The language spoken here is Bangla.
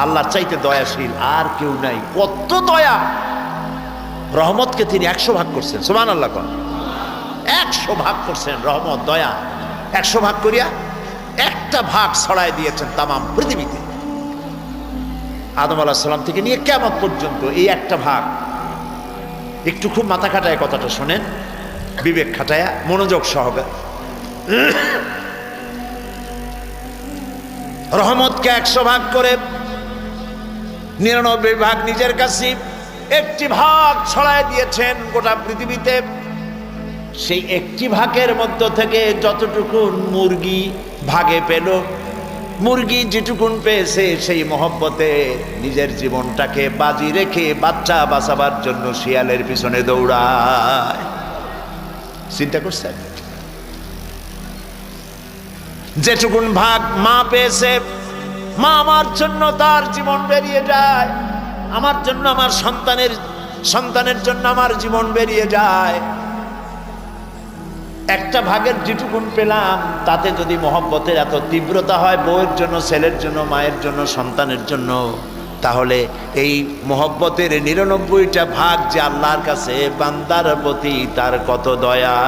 আল্লাহর চাইতে দয়াশীল, আর কেউ নাই। কত দয়া! রহমতকে তিনি একশো ভাগ করছেন সোমান আল্লাহ কন। একশো ভাগ করছেন, রহমত, দয়া। একশো ভাগ করিয়া একটা ভাগ ছড়াই দিয়েছেন তামাম পৃথিবীতে। আদম আলাহ সাল্লাম থেকে নিয়ে কেমন পর্যন্ত এই একটা ভাগ। একটু খুব মাথা খাটায় কথাটা শোনেন, বিবেক খাটায়া, মনোযোগ সহকারে। রহমতকে একশো ভাগ করে নিরানব্বই ভাগ নিজের কাছে একটি ভাগ ছড়ায় দিয়েছেন গোটা পৃথিবীতে। সেই একটি ভাগের মধ্য থেকে যতটুকুন মুরগি ভাগে পেল, মুরগি যেটুকুন পেয়েছে সেই মহব্বতে নিজের জীবনটাকে বাজি রেখে বাচ্চা বাঁচাবার জন্য শিয়ালের পিছনে দৌড়ায়। চিন্তা করছেন? যেটুকুন ভাগ মা পেয়েছে মা আমার জন্য তার জীবন বেরিয়ে যায়। আমার জন্য, আমার সন্তানের সন্তানের জন্য আমার জীবন বেরিয়ে যায়। একটা ভাগের যেটুকুন পেলাম, তাতে যদি মহব্বতের এত তীব্রতা হয়, বউয়ের জন্য, ছেলের জন্য, মায়ের জন্য, সন্তানের জন্য, তাহলে এই মহব্বতের নিরানব্বইটা ভাগ যে আল্লাহর কাছে, বান্দার প্রতি তার কত দয়া।